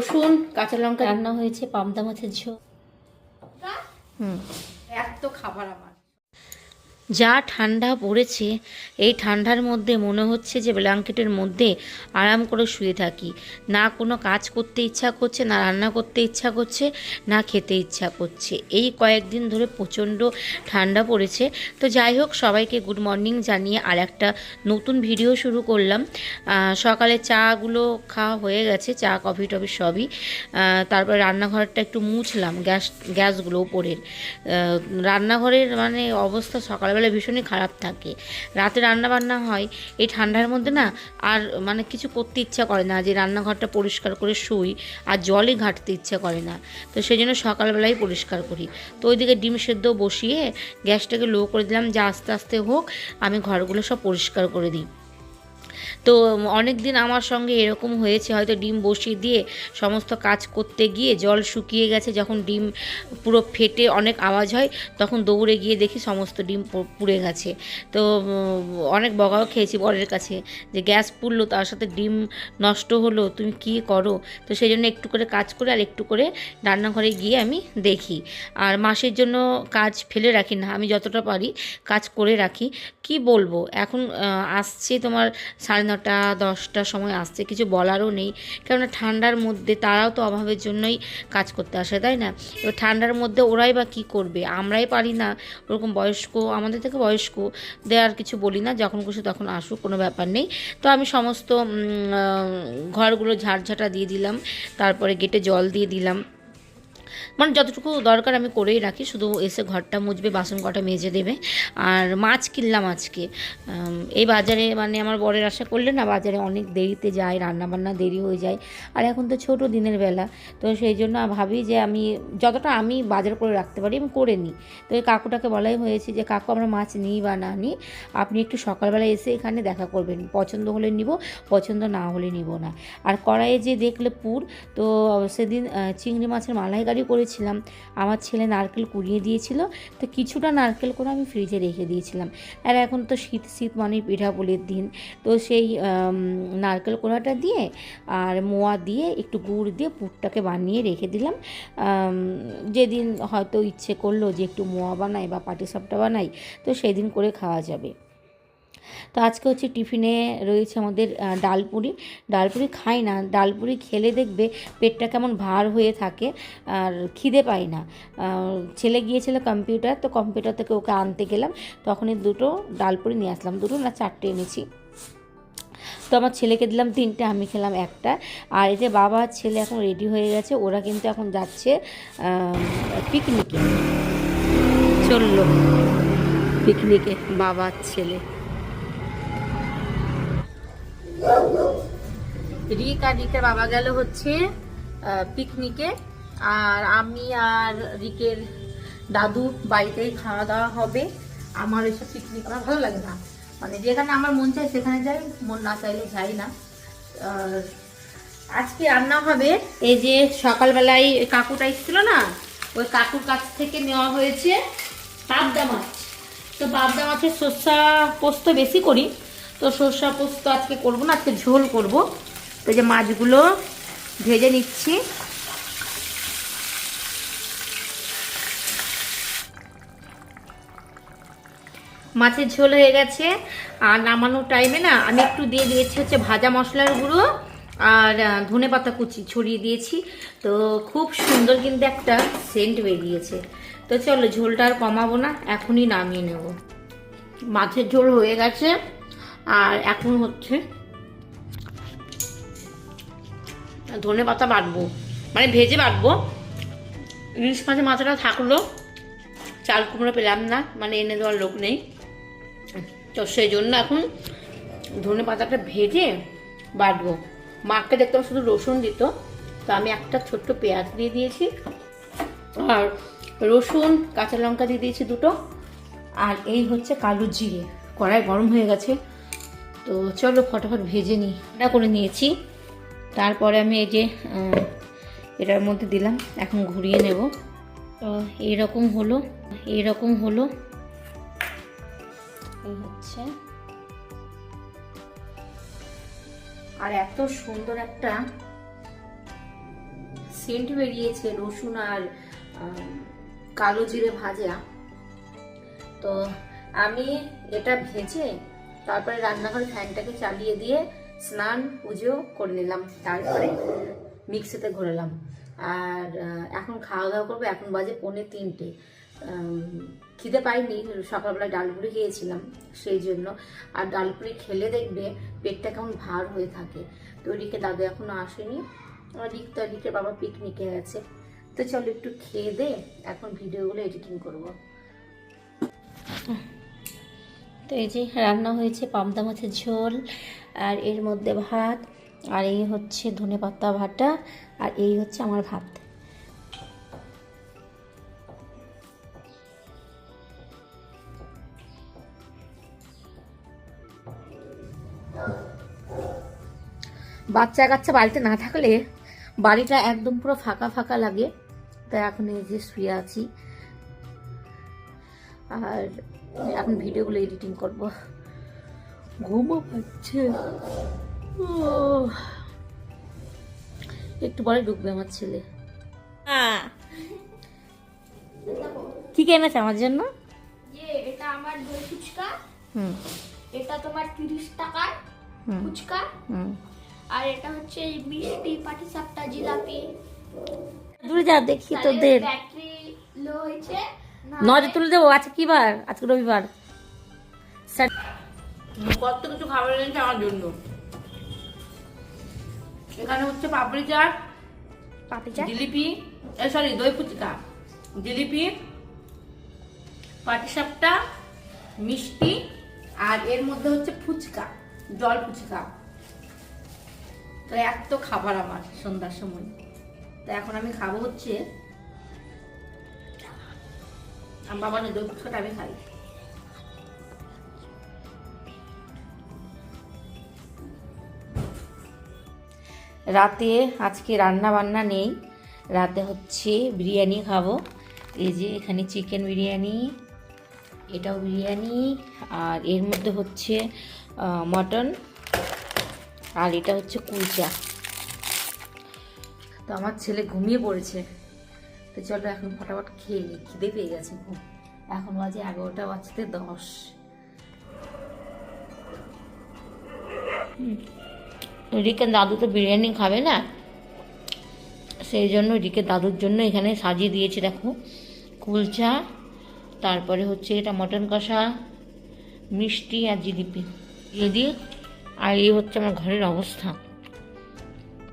রসুন কাঁচা লঙ্কা রান্না হয়েছে পামদা মাছের ঝোল। হুম। এত খাবার আমার। যা ঠান্ডা পড়েছে, এই ঠান্ডার মধ্যে মনে হচ্ছে যে ব্ল্যাঙ্কেটের মধ্যে আরাম করে শুয়ে থাকি। না কোনো কাজ করতে ইচ্ছা করছে, না রান্না করতে ইচ্ছা করছে, না খেতে ইচ্ছা করছে। এই কয়েকদিন ধরে প্রচণ্ড ঠান্ডা পড়েছে। তো যাই হোক, সবাইকে গুড মর্নিং জানিয়ে আর একটা নতুন ভিডিও শুরু করলাম। সকালে চাগুলো খাওয়া হয়ে গেছে, চা, কফি, টফি সবই। তারপরে রান্নাঘরটা একটু মুছলাম, গ্যাস, গ্যাসগুলো উপরের রান্নাঘরের মানে অবস্থা সকালবেলা ভীষণই খারাপ থাকে। রাতে রান্না বান্না হয়, এই ঠান্ডার মধ্যে না আর মানে কিছু করতে ইচ্ছা করে না, যে রান্নাঘরটা পরিষ্কার করে শুই আর জলই ঘাটতে ইচ্ছা করে না। তো সেই জন্য সকালবেলাই পরিষ্কার করি। তো ওইদিকে ডিম সেদ্ধ বসিয়ে গ্যাসটাকে লো করে দিলাম, যে আস্তে আস্তে হোক আমি ঘরগুলো সব পরিষ্কার করে দিই। তো অনেক দিন আমার সঙ্গে এরকম হয়েছে, হয়তো ডিম বসিয়ে দিয়ে সমস্ত কাজ করতে গিয়ে জল শুকিয়ে গেছে, যখন ডিম পুরো ফেটে অনেক আওয়াজ হয়, তখন দৌড়ে গিয়ে দেখি সমস্ত ডিম পুড়ে গেছে। তো অনেক বকাও খেয়েছি বরের কাছে যে গ্যাস পুড়লো, তার সাথে ডিম নষ্ট হলো, তুমি কি করো? তো সেই জন্য একটু করে কাজ করে আর একটু করে রান্নাঘরে গিয়ে আমি দেখি। আর মাসের জন্য কাজ ফেলে রাখি না, আমি যতটা পারি কাজ করে রাখি। কি বলব? এখন আসছে তোমার সাড়ে নটা, দশটার সময় আসছে, কিছু বলারও নেই। কেননা ঠান্ডার মধ্যে তারাও তো অভাবের জন্যই কাজ করতে আসে, তাই না? এবার ঠান্ডার মধ্যে ওরাই বা কী করবে? আমরাই পারি না। ওরকম বয়স্ক, আমাদের থেকে বয়স্ক দেওয়ার কিছু বলি না, যখন খুশি তখন আসুক, কোনো ব্যাপার নেই। তো আমি সমস্ত ঘরগুলো ঝাড়ঝাটা দিয়ে দিলাম, তারপরে গেটে জল দিয়ে দিলাম। মানে যতটুকু দরকার আমি করেই রাখি, শুধু এসে ঘরটা মুছবে, বাসন কটা মেজে দেবে। আর মাছ কিনলাম আজকে। এই বাজারে মানে আমার বরের আশা করলে না, বাজারে অনেক দেরিতে যায়, রান্নাবান্না দেরি হয়ে যায়। আর এখন তো ছোট দিনের বেলা, তো সেই জন্য ভাবি যে আমি যতটা আমি বাজার করে রাখতে পারি, আমি করে নিই। তো এই কাকুটাকে বলাই হয়েছে যে, কাকু, আমরা মাছ নিই বা না নিই, আপনি একটু সকালবেলা এসে এখানে দেখা করবেন। পছন্দ হলে নিব, পছন্দ না হলে নিব না। আর কড়াইয়ে যে দেখলে পুর, তো সেদিন চিংড়ি মাছের মালাইকারি করেছিলাম। আমার ছেলে নারকেল কুড়িয়ে দিয়েছিল, তো কিছুটা নারকেল করে আমি ফ্রিজে রেখে দিয়েছিলাম। আর এখন তো শীত শীত মানে পিঠাপুলির দিন। তো সেই নারকেল কোড়াটা দিয়ে আর মোয়া দিয়ে একটু গুড় দিয়ে পুরটাকে বানিয়ে রেখে দিলাম। যেদিন হয়তো ইচ্ছে করল যে একটু মোয়া বানাই বা পাটিসাপটা বানাই, তো সেদিন করে খাওয়া যাবে। তো আজকে হচ্ছে টিফিনে রয়েছে আমাদের ডালপুরি। ডালপুরি খাই না, ডালপুরি খেলে দেখবে পেটটা কেমন ভার হয়ে থাকে আর খিদে পাই না। ছেলে গিয়েছিল কম্পিউটার, তো কম্পিউটার থেকে ওকে আনতে গেলাম। তখনই দুটো ডালপুরি নিয়ে আসলাম, দুটো না চারটে এনেছি। তো আমার ছেলেকে দিলাম তিনটে, আমি খেলাম একটা। আর এই যে বাবা, ছেলে এখন রেডি হয়ে গেছে, ওরা কিন্তু এখন যাচ্ছে পিকনিকে চলল। পিকনিকে বাবা আর ছেলে। রিক আর রিকের বাবা গেল হচ্ছে পিকনিকে আর আমি আর রিকের দাদু বাড়িতেই খাওয়া দাওয়া হবে। আমার এসব পিকনিক আমার ভালো লাগে না। মানে যেখানে আমার মন চায় সেখানে যাই, মন না চাইলে যাই না। আজকে রান্না হবে এই যে সকালবেলায় কাকুটা এসেছিল না, ওই কাকুর কাছ থেকে নেওয়া হয়েছে পাবদা মাছ। তো পাবদা মাছের সর্ষা পোস্ত বেশি করি তো সর্ষা পোস্ত আজকে করব না, আজকে ঝোল করব। তো যে মাছগুলো ভেজে নিচ্ছি। মাছের ঝোল হয়ে গেছে, আর নামানোর টাইমে না আমি একটু দিয়ে দিয়েছি হচ্ছে ভাজা মশলার গুঁড়ো আর ধনে পাতা কুচি ছড়িয়ে দিয়েছি। তো খুব সুন্দর কিন্তু একটা সেন্ট বেরিয়েছে। তো চলো ঝোলটা আর কমাবো না, এখনই নামিয়ে নেব। মাছের ঝোল হয়ে গেছে। আর এখন হচ্ছে ধনে পাতা বাটবো। মানে ভেজে বাটবো। ইলিশ মাছের মাথাটা থাকল। চাল কুমড়ো পেলাম না মানে এনে দেওয়ার লোক নেই। তো সেই জন্য এখন ধনে পাতাটা ভেজে বাটবো। মাকে দেখতাম শুধু রসুন দিত, তো আমি একটা ছোট্ট পেঁয়াজ দিয়ে দিয়েছি। আর রসুন, কাঁচা লঙ্কা দিয়ে দিয়েছি দুটো। আর এই হচ্ছে কালো জিরে। কড়াই গরম হয়ে গেছে। তো চলো ফটাফট ভেজে নিই। এটা করে নিয়েছি। তারপরে আমি এই যে এটার মধ্যে দিলাম। এখন ঘুরিয়ে নেব। তো এইরকম হলো এইরকম হলো। হচ্ছে। আর এত সুন্দর একটা সেন্ট বেরিয়েছে, রসুন আর কালো জিরে ভাজা। তো আমি এটা ভেজে তারপরে রান্নাঘরে ফ্যানটাকে চালিয়ে দিয়ে স্নান, পুজো করে নিলাম। তারপরে মিক্সিতে ঘোরালাম। আর এখন খাওয়া দাওয়া করব। এখন বাজে পৌনে তিনটে। খিদে পাইনি। সকালবেলা ডালপুরি খেয়েছিলাম, সেই জন্য। আর ডালপুরি খেলে দেখবে পেটটা কেমন ভার হয়ে থাকে। তো ওদিকে দাদু এখনও আসেনি। রিক তো এদিকে বাবা পিকনিকে গেছে। তো চলো একটু খেয়ে দে। এখন ভিডিওগুলো এডিটিং করব। তো এই যে রান্না হয়েছে পামদা মাছের ঝোল, আর এর মধ্যে ভাত, আর এই হচ্ছে ধনে পাতা ভাটা, আর এই হচ্ছে আমার ভাত। বাচ্চা কাচ্চা বাড়িতে না থাকলে বাড়িটা একদম পুরো ফাঁকা ফাঁকা লাগে। তাই এখন এই যে শুয়ে আছি। আর এখন ভিডিওগুলো এডিটিং করব। ঘুমও পাচ্ছে। একটু পরে ঢুকবে আমার ছেলে। কি কিনেছে আমার জন্য? যে এটা আমার দই ফুচকা। হুম। এটা তোমার তিরিশ টাকার ফুচকা। হুম। আর এটা হচ্ছে মিষ্টি পাটিসাপটা জিলাপি। দূরে যা দেখি তোদের। ব্যাটারি লো হয়েছে। নজর তুলে দেবো আজকে কি বার? আজকে রবিবার। কত কিছু খাবার এনেছে আমার জন্য? এখানে হচ্ছে পাপড়ি চাট পাপড়ি চাট? জিলিপি সরি দই ফুচকা জিলিপি পাটিসাপটা মিষ্টি আর এর মধ্যে হচ্ছে ফুচকা জল ফুচকা। তো এত খাবার আমার সন্ধ্যার সময়। তো এখন আমি খাব হচ্ছে আমার বাবা না, দই ফুচকাটা আমি খাই। রাতে আজকে রান্না বান্না নেই। রাতে হচ্ছে বিরিয়ানি খাব। এই যে এখানে চিকেন বিরিয়ানি, এটাও বিরিয়ানি, আর এর মধ্যে হচ্ছে মটন, আর এটা হচ্ছে কুলচা। তো আমার ছেলে ঘুমিয়ে পড়েছে। তো চলো এখন ফটাফট খেয়ে নিই, খিদে পেয়ে গেছে খুব। এখন বাজে এগারোটা বাজতে দশ। রিকেন দাদু তো বিরিয়ানি খাবে না? সেই জন্য রিকের দাদুর জন্য এখানে সাজিয়ে দিয়েছি, দেখো। কুলচা, তারপরে হচ্ছে এটা মটন কষা, মিষ্টি আর জিলিপি। দিয়ে, আর এই হচ্ছে আমার ঘরের অবস্থা।